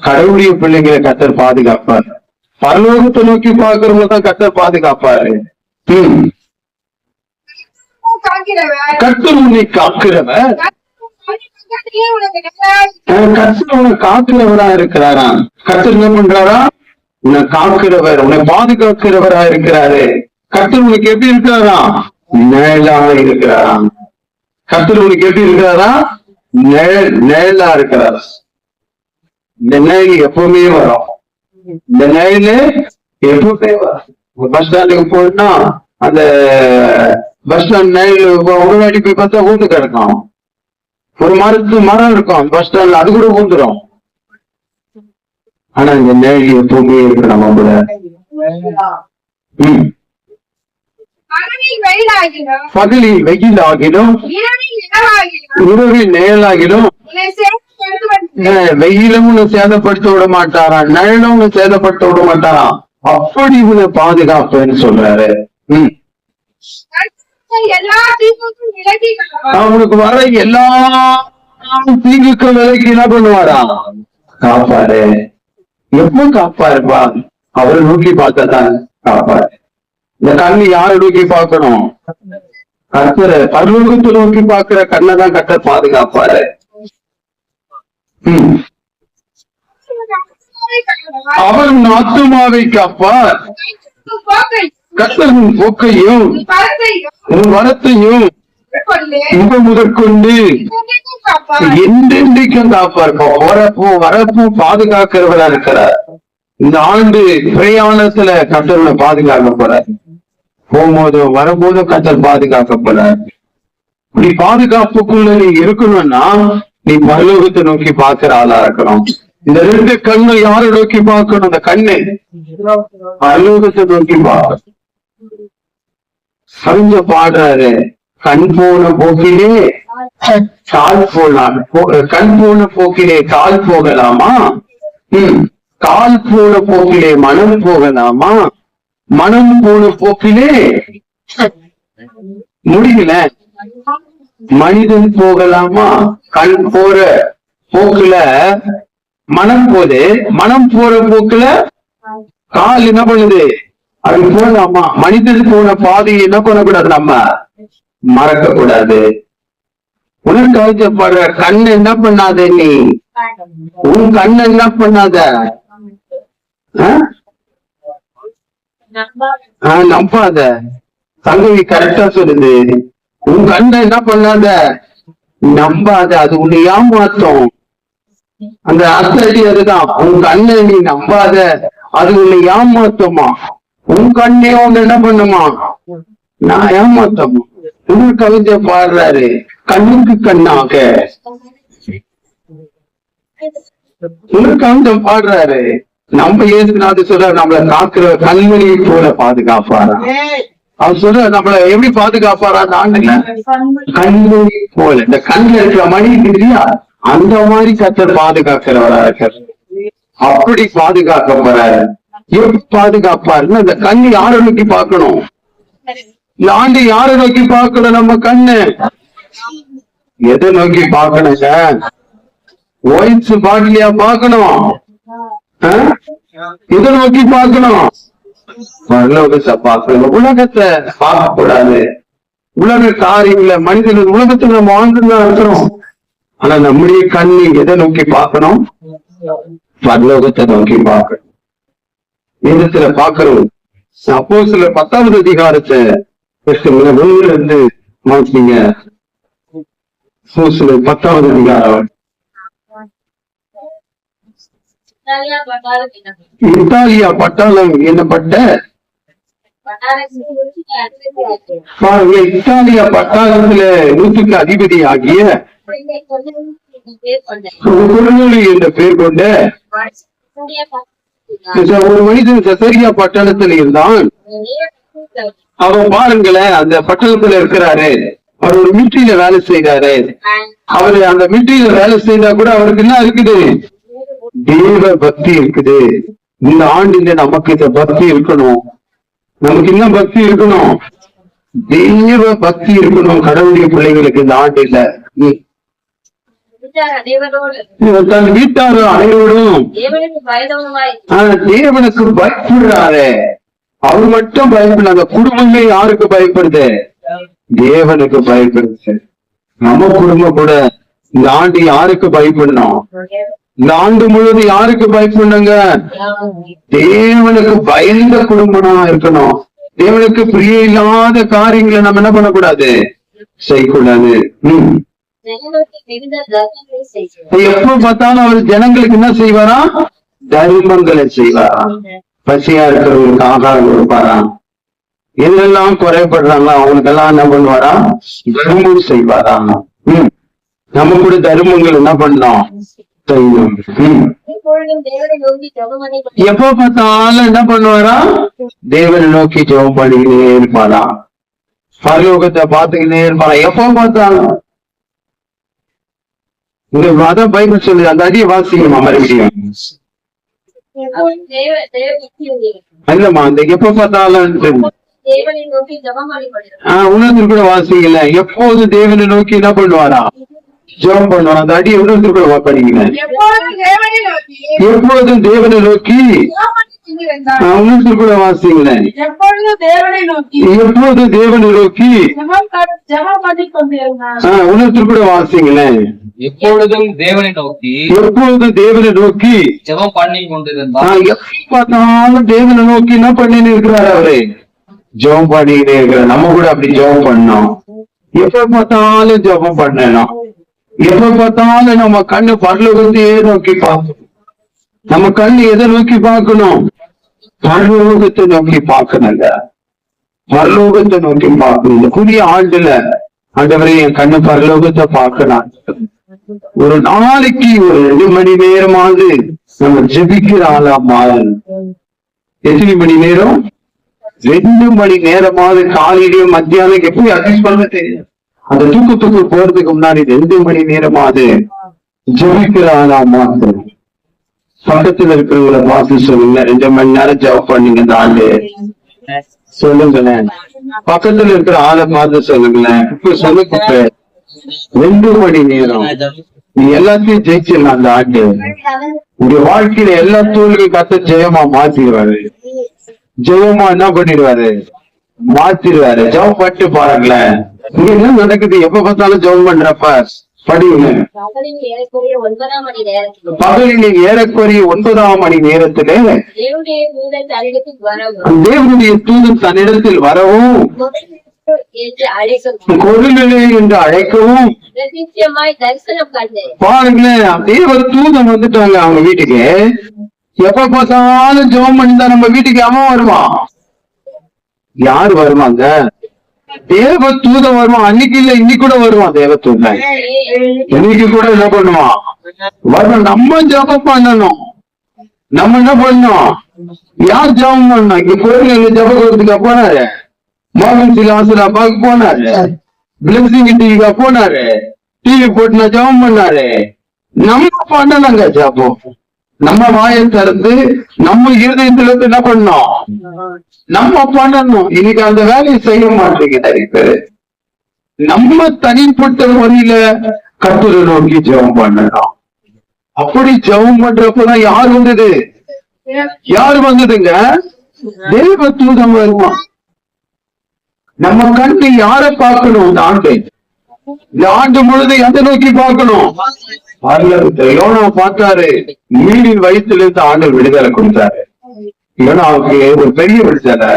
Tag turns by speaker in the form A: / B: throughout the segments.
A: கடவுளுடைய பிள்ளைங்களை கத்தர் பாதுகாப்பார். பரலோகத்தை நோக்கி பார்க்கிறவங்க தான் கத்தர் பாதுகாப்பாரு. கத்தர் உன்னை காக்கிறவர். கத்தர் உன்னை காக்கிறவரா இருக்கிறாரா கத்தர் என்ன பண்றாரா? உன்னை காக்கிறவர் உன்னை பாதுகாக்கிறவரா இருக்கிறாரு. கத்தர் உனக்கு எப்படி இருக்கிறாரா? நிழலா இருக்கிறாரா கத்தர் உனக்கு எப்படி இருக்கிறாரா? நிழல் நிழலா இருக்கிறாரா இந்த நிழல் எப்பவுமே வரும். இந்த நிழலு எப்பவுமே வரும். பஸ் ஸ்டாண்டுக்கு போனா அந்த பஸ் ஸ்டாண்ட் நிழல் முன்னாடி போய் பார்த்தா ஊந்து கிடக்கும். ஒரு மரத்து மரம் இருக்கும் பஸ் ஸ்டாண்ட்ல அது கூட ஊந்துரும். ஆனா இந்த நிழல் எப்பவுமே இருக்கு நம்ம கூட ம்.
B: பகலில்
A: வெயில் ஆகிடும்
B: இரவில் நிலவாகிலும்
A: வெயிலும் உன்னை சேதப்படுத்த விட மாட்டாராம் நிழலும் உன்னை சேதப்படுத்த விட மாட்டாராம் அப்படி உன்னை பாதுகாப்புன்னு சொல்றாரு. ம்.
B: எல்லா தீர்ப்புக்கும் விலகி கொள்வார்.
A: அவனுக்கு வர எல்லா தீங்குக்கும் விலைக்கு என்ன பண்ணுவாரா? காப்பாரு. எப்ப காப்பாருப்பா? அவரை நோக்கி பார்த்தாதான் காப்பாரு. இந்த கண்ணு யாரை நோக்கி பார்க்கணும்? கர்த்தர. பரலோகத்தை நோக்கி பார்க்கிற கண்ணை தான் கர்த்தர் பாதுகாப்பாரு. அவர் நாத்துமாவை காப்பார். கத்தரின் போக்கையும் உன் வரத்தையும்
B: கொண்டு
A: முதற்கொண்டு
B: உன்னைக்கும் காப்பார்.
A: என்றென்றைக்கும் காப்பார் வரப்பும் வரப்பு பாதுகாக்கிறவரா இருக்கிறார். இந்த ஆண்டு பிரயாணத்துல கத்தர்ல பாதுகாக்க போறார் போகும்போதும் வரும்போதும் கத்தர் பாதுகாக்க போறார் இப்படி பாதுகாப்புக்குள்ள நீ இருக்கணும்னா நீ பரலோகத்தை நோக்கி பார்க்கிற ஆளா இருக்கணும் இந்த ரெண்டு கண்ணு யாரை நோக்கி பார்க்கணும்? இந்த கண்ணு. பரலோகத்தை நோக்கி பார்க்கணும் பாடுறாரு கண் போன போக்கிலே கால் போலாம் போ- கண் போன போக்கிலே கால் போகலாமா? உம் கால் போன போக்கிலே மனம் போகலாமா? மனம் போன போக்கிலே முடியல. மனிதன் போகலாமா? கண் போற போக்குல மனம் போது மனம் போற போக்குல கால் என்ன பண்ணுது? அது போலாமா? மனிதன் போன பாதையை என்ன பண்ணக்கூடாது நம்ம? மறக்க கூடாது உனக்கு அவசியப்படுற கண் என்ன பண்ணாத நீ? உன் கண் என்ன பண்ணாத? நம்பாத. தங்கவி கரெக்டா சொல்லுது. உன் கண்ணை என்ன பண்ணாத? நம்பாத அது உன்னை மாத்தோம் அந்த அத்தடி அதுதான். உன் கண்ணை நீ நம்பாத அது உன்னை ஏமாத்துமா உன் கண்ணே உன்னை என்ன பண்ணுமா? நான் ஏமாத்தமா உன் கவிதை பாடுறாரு கண்ணுக்கு கண்ணாக. உன் கவிதை பாடுறாரு நம்ம ஏசுநாத சொல்ற நம்மள காக்குற கண்மணியை போல பாதுகாப்பாரா? அவர் சொல்ற நம்மள எப்படி பாதுகாப்பாரா அந்த ஆண்டுல கண்மணி போல இந்த கண்ணுல இருக்கிற மணி இல்லையா? அந்த மாதிரி கத்தர் பாதுகாக்கிறவரா இருக்கார். அப்படி பாதுகாக்க போறாரு எப்படி பாதுகாப்பாருன்னா இந்த கண்ணு யாரை நோக்கி பார்க்கணும்? இந்த ஆண்டு யாரை நோக்கி பார்க்கணும் நம்ம கண்ணு? எதை நோக்கி பார்க்கணுங்க ஒயிட்ஸ் பாட்டிலியா பார்க்கணும்? எதை நோக்கி பார்க்கணும்? உலகத்தை பார்க்க கூடாது உலக காரியங்கள மனிதர்கள் உலகத்துல நம்ம வாழ்ந்துதான் இருக்கிறோம். ஆனா நம்முடைய கண்ணு எதை நோக்கி பார்க்கணும்? பரலோகத்தை நோக்கி பார்க்கணும். வேதத்துல பாக்குறோம் அப்போ சில பத்தாவது அதிகாரத்தை first முதல்ல இருந்து மாத்தீங்க பத்தாவது அதிகாரம்.
C: இத்தாலியா பட்டாளம்
A: என்னப்பட்ட? இத்தாலியா பட்டாளத்துல நூற்றுக்கு அதிபதி ஆகிய என்ற பெயர் கொண்ட ஒரு மனிதன் சசரியா பட்டணத்தில் இருந்தான். அவன் பாருங்களேன் அந்த பட்டணத்துல இருக்கிறாரு. அவர் ஒரு மிலிட்டரியில வேலை செய்யறாரு அவரு அந்த மிலிட்டரியில வேலை செய்தா கூட அவருக்கு என்ன இருக்குது? தேவ பக்தி இருக்குது. இந்த ஆண்டுல நமக்கு இந்த பக்தி இருக்கணும். நமக்கு என்ன பக்தி இருக்கணும். தெய்வ பக்தி இருக்கணும் கடவுளுடைய பிள்ளைங்களுக்கு இந்த
C: அனைவரோடு.
A: இவர் தன் வீட்டார் அனைவரும்
C: தேவனுக்கு
A: பயப்படுறாரு. அவர் மட்டும் பயப்படல அந்த குடும்பமே யாருக்கு பயப்படுது? தேவனுக்கு பயப்படுது. நம்ம குடும்பம் கூட இந்த ஆண்டு யாருக்கு பயப்படணும்? இந்த ஆண்டு முழுவதும் யாருக்கு பயப்படுங்க தேவனுக்கு பயந்த குடும்பமா இருக்கணும். தேவனுக்கு பிரிய இல்லாத காரியங்களை நம்ம என்ன பண்ணக்கூடாது? செய்யக்கூடாது. ம். எப்ப பார்த்தாலும் அவர் ஜனங்களுக்கு என்ன செய்வாரா? தர்மங்களை செய்வாரா? பசியா இருக்கிறவங்களுக்கு ஆகாரம் கொடுப்பாராம் எதெல்லாம் குறைபடுறாங்களோ அவங்களுக்கெல்லாம் என்ன பண்ணுவாரா? தர்மம் செய்வாராம் நம்ம கூட தர்மங்கள் என்ன பண்ணலாம்? எப்ப பார்த்தாலும் என்ன பண்ணுவாரா? தேவனை நோக்கி ஜெபம் பண்ணிக்கிட்டே இருப்பாரா? பரலோகத்தை பார்த்துக்கிட்டே இருப்பாரா? எப்ப பார்த்தாலும். இந்த அதான் பைபிள் சொல்லுது அந்த அடியை வாசிக்கணுமா மறுபடியும்? இல்லம்மா அந்த எப்ப பார்த்தாலும் உணர்ந்து கூட வாசிக்கல. எப்போது தேவனை நோக்கி என்ன பண்ணுவாரா? ஜெபம் பண்ணுவாரா அந்த அடி உணர்ந்து கூட படிக்கல
B: எப்பொழுதும் தேவனை நோக்கி.
A: தேவனை நோக்கி.
B: எப்பொழுதும் தேவனை
A: உணர்ந்து கூட வாசிங்களேன்
D: எப்பொழுதும் தேவனை நோக்கி.
A: எப்போது தேவனை நோக்கி.
D: ஜெபம் பண்ணி கொண்டிருந்தார்
A: ஆஹ் எப்ப பார்த்தாலும் தேவனை நோக்கி என்ன பண்ணின்னு இருக்கிறாரு அவரு? ஜெபம் பண்ணிக்கிட்டே இருக்கிறார். நம்ம கூட அப்படி ஜெபம் பண்ணோம் எப்ப பார்த்தாலும் ஜெபம் பண்ணணும். எப்ப பார்த்தாலும் நம்ம கண்ணு பரலோகத்தையே நோக்கி பார்க்கணும். நம்ம கண்ணு எதை நோக்கி பார்க்கணும்? பரலோகத்தை நோக்கி பார்க்கணுங்க. பரலோகத்தை நோக்கி பார்க்கணும். இந்த புதிய ஆண்டுல ஆண்டவரை என் கண்ணு பரலோகத்தை பார்க்கணும். ஒரு நாளைக்கு ஒரு ரெண்டு மணி நேரமாவது நம்ம ஜெபிக்கிற ஆளா மாறணும். எத்தனை மணி நேரம்? ரெண்டு மணி நேரமாவது காலையிலயும் மத்தியானம் எப்படி அட்ஜஸ்ட் பண்ண தெரியும் அந்த தூக்கத்துக்கு போறதுக்கு முன்னாடி ரெண்டு மணி நேரமாவது ஜெபிக்கிற ஆளா மாறணும் பக்கத்துல இருக்கிறவங்கள பார்த்து சொல்லுங்க ரெண்டு மணி நேரம் ஜப் பண்ணீங்க இந்த ஆண்டு சொல்லுங்களேன். பக்கத்துல இருக்கிற ஆளை பார்த்து சொல்லுங்களேன். இப்ப சொல்லுங்க ரெண்டு மணி நேரம். நீ எல்லாத்தையும் ஜெயிச்சிடலாம் அந்த ஆண்டு உங்க வாழ்க்கையில எல்லா தோல்வியும் கத்த ஜெயமா மாத்திடுவாரு. ஜெயமா என்ன பண்ணிடுவாரு? மாத்திடுவாரு. ஜெபம் பண்ணிட்டு பாருங்களேன். என்ன நடக்குது? எப்ப பார்த்தாலும் ஜெபம் பண்றப்ப படிங்க
C: பகலில் ஏறக்குறைய ஒன்பதாம் மணி நேரத்தில். தேவனுடைய தூதன் தன்னிடத்தில் வரவும்.
A: வரவும்.
C: என்று அழைக்கவும்.
A: பாருங்களேன் தேவ தூதன் வந்துட்டாங்க அவங்க வீட்டுக்கு. எப்ப பார்த்தாலும் ஜெபம் பண்ணி நம்ம வீட்டுக்கு அவன் வருவான். யார் வருவாங்க? தேவ தூதன் வருவான். அன்னைக்கு இல்ல இன்னைக்கு கூட வருவான் தேவ தூதன் இன்னைக்கு கூட என்ன பண்ணுவான்? வரணும் நம்ம ஜெபம் பண்ணணும். நம்ம என்ன பண்ணணும்? யார் ஜெபம் பண்ணணும்? இங்க கோயில்ல ஜெபம் கொடுத்துக்க போனாரு? மோகன் சிலாசுல பார்க்க போனாரு. பிளஸிங் டிவிக்கா போனாரு. டிவி போட்டு நான் ஜெபம் பண்ணாரு. நம்ம பண்ணணுங்க ஜெபம். நம்ம வாயை திறந்து நம்ம இருதயத்துல இருந்து என்ன பண்ணோம் நம்ம பண்ணணும். இன்னைக்கு அந்த வேலையை செய்ய மாட்டீங்க நிறைய பேரு நம்ம தனிப்பட்ட முறையில கத்துரை நோக்கி ஜெபம் பண்ணணும். அப்படி ஜெபம் பண்றப்பதான் யார் வந்தது? யார் வந்ததுங்க? தேவ தூதம் வருவான். நம்ம கண்ணு யார பார்க்கணும்? இந்த ஆண்டு. இந்த ஆண்டு முழுதும் எதை நோக்கி பார்க்கணும்? யோனா பார்த்தாரு. மீனின் வயிற்றுல இருந்து ஆண்டு விடுதலை கொடுத்தாரு. யோனாவுக்கு ஒரு பெரிய விடுதலை.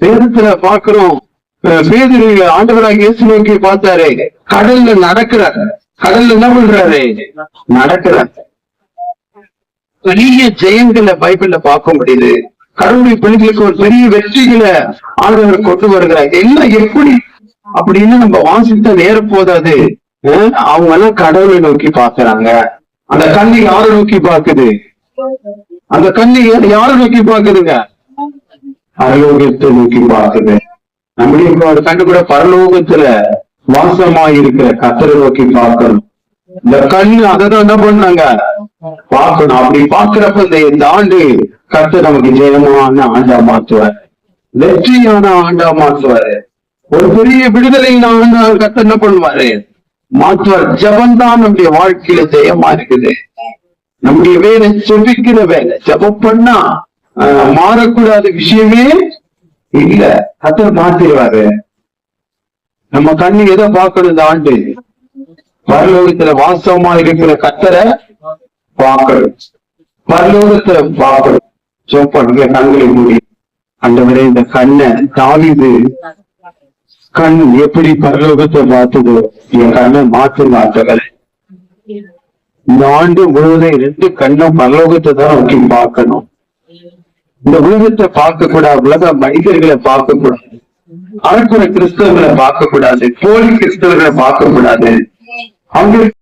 A: சேதத்துல பாக்குறோம் பேதிரி ஆண்டவராக இயேசு நோக்கி பார்த்தாரு. கடல்ல நடக்கிறார். கடல்ல என்ன பண்றாரு? நடக்கிறார். பெரிய ஜெயங்களை பைபிள்ல பார்க்க முடியுது கடவுளுடைய பிள்ளைகளுக்கு ஒரு பெரிய வெற்றிகளை ஆண்டவர் கொண்டு வருகிறார். எல்லாம் எப்படி? அப்படின்னு நம்ம வாசித்த நேரம் போதாது. அவங்க எல்லாம் கடவுளை நோக்கி பாக்குறாங்க அந்த கண்ணு யாரை நோக்கி பாக்குது அந்த கண்ணு யா- யாரை நோக்கி பாக்குதுங்க பரலோகத்தை நோக்கி பாக்குது நம்முடைய ஒரு கண்ணு கூட பரலோகத்துல வாசமா இருக்கிற கத்தரை நோக்கி பார்க்கணும். இந்த கண்ணு அததான் என்ன பண்ணாங்க? பார்க்கணும். அப்படி பாக்குறப்ப இந்த இந்த ஆண்டு கர்த்தர் நமக்கு ஜெயமான ஆண்டா மாத்துவார் வெற்றியான ஆண்டா மாத்துவாரு ஒரு பெரிய விடுதலை ஆண்டா கர்த்தர் என்ன பண்ணுவாரு? மாற்றுவார் ஜபம்தான் நம்முடைய வாழ்க்கையில ஜெயமா இருக்குது. நம்முடைய வேலை செபிக்கிற வேலை. ஜபம் பண்ணா மாறக்கூடாத விஷயமே இல்ல. கத்தர் மாத்திருவாரு. நம்ம கண்ணு எதை பார்க்கணும் இந்த ஆண்டு? பரலோகத்துல வாஸ்தவமா இருக்கிற கத்தரை பார்க்கணும். பரலோகத்துல பார்க்கணும். சோ கண்களை மூடி. அந்தவரே இந்த கண்ணை தாவிது. கண் எப்படி பரலோகத்தை பார்த்தது என் கண்ணை மாத்து மாத்தவரை இந்த ஆண்டு முழுவதும் ரெண்டு கண்ணும் பரலோகத்தை தான் நோக்கி பார்க்கணும். இந்த உலகத்தை பார்க்க கூடாது உலக மனிதர்களை பார்க்க கூடாது அறக்குறை கிறிஸ்தவர்களை பார்க்க கூடாது போலி கிறிஸ்தவர்களை பார்க்க கூடாது அவங்க